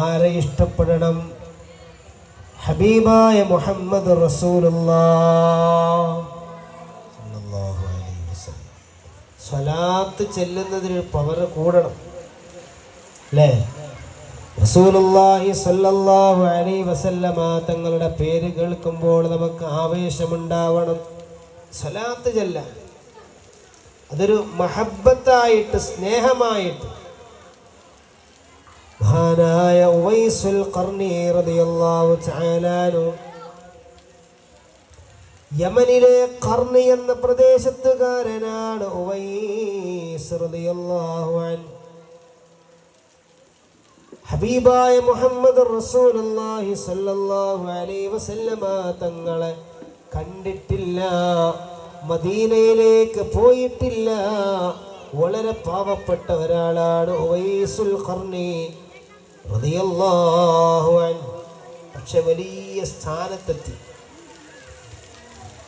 ആരെ ഇഷ്ടപ്പെടണം? ഹബീബായ മുഹമ്മദ് സ്വലാത്ത് ചെല്ലുന്നതിന് പവർ കൂടണം. അല്ലേ? വസല്ലമ തങ്ങളുടെ പേര് കേൾക്കുമ്പോൾ നമുക്ക് ആവേശമുണ്ടാവണം. സ്വലാത്ത് ചെല്ലാൻ. അതൊരു മഹബത്തായിട്ട് സ്നേഹമായിട്ട്. മഹാനായ ഉവൈസുൽ ഖർണി റളിയല്ലാഹു തആല അൻഹു. യമനിലെ കർണി എന്ന പ്രദേശത്തുകാരനാണ് ഉവൈസ് റളിയല്ലാഹു അൻ ഹബീബായ മുഹമ്മദ് റസൂലുള്ളാഹി സല്ലല്ലാഹു അലൈഹി വസല്ലമ തങ്ങളെ കണ്ടിട്ടില്ല മദീനയിലേക്ക് പോയിട്ടില്ല. വളരെ പാവപ്പെട്ട ഒരാളാണ് ഉവൈസുൽ ഖർണി. പക്ഷെ വലിയ സ്ഥാനത്തെത്തി.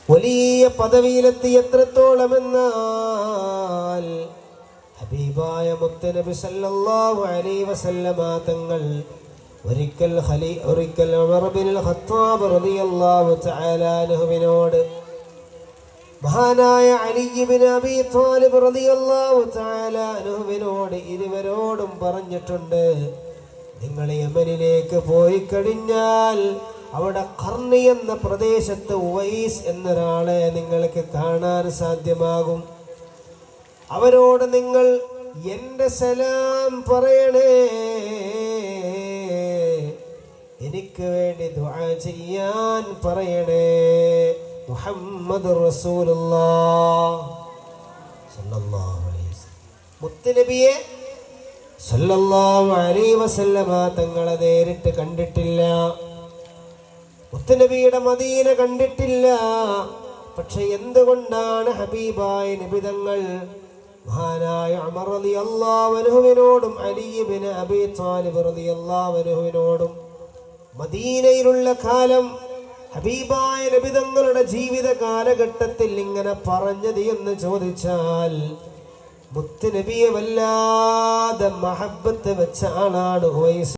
വലിയ പദവിയിലെത്തി എത്രത്തോളം എന്നാൽ ഹബീബായ മുത്തനബി സല്ലല്ലാഹു അലൈഹി വസല്ലമ തങ്ങൾ ഒരിക്കൽ ഖലീ ഒരിക്കൽ ഉമർ ഖത്താബ് റളിയല്ലാഹു തആല അൻഹുവിനോട് മഹാനായ അലി ഇബ്നു അബീ ത്വാലിബ് റളിയല്ലാഹു തആല അൻഹുവിനോട് ഇരുവരോടും പറഞ്ഞിട്ടുണ്ട് നിങ്ങൾ യമനിലേക്ക് പോയി കഴിഞ്ഞാൽ അവിടെ കർണി എന്ന പ്രദേശത്ത് ഉവൈസ് എന്നൊരാളെ നിങ്ങൾക്ക് കാണാൻ സാധ്യമാകും. അവരോട് നിങ്ങൾ എന്റെ സലാം പറയണേ എനിക്ക് വേണ്ടി ദുആ ചെയ്യാൻ പറയണേ മുഹമ്മദ് റസൂലുള്ള മുത്തുനബിയെ സല്ലല്ലാഹു അലൈഹി വസല്ലമ തങ്ങളെ നേരിട്ട് കണ്ടിട്ടില്ല. മുത്തുനബിയുടെ മദീന കണ്ടിട്ടില്ല. പക്ഷെ എന്തുകൊണ്ടാണ് ഹബീബായ നിബിതങ്ങൾ മഹാനായ അമർ അലി ഇബ്നു അബീ ത്വാലിബ് അള്ളാവനുഹുവിനോടും മദീനയിലുള്ള കാലം ഹബീബായ നബിതങ്ങളുടെ ജീവിത കാലഘട്ടത്തിൽ ഇങ്ങനെ പറഞ്ഞത് എന്ന് ചോദിച്ചാൽ മുത്തുനബിയെ വല്ലാതെ മഹബത്ത് വെച്ച ഉവൈസ്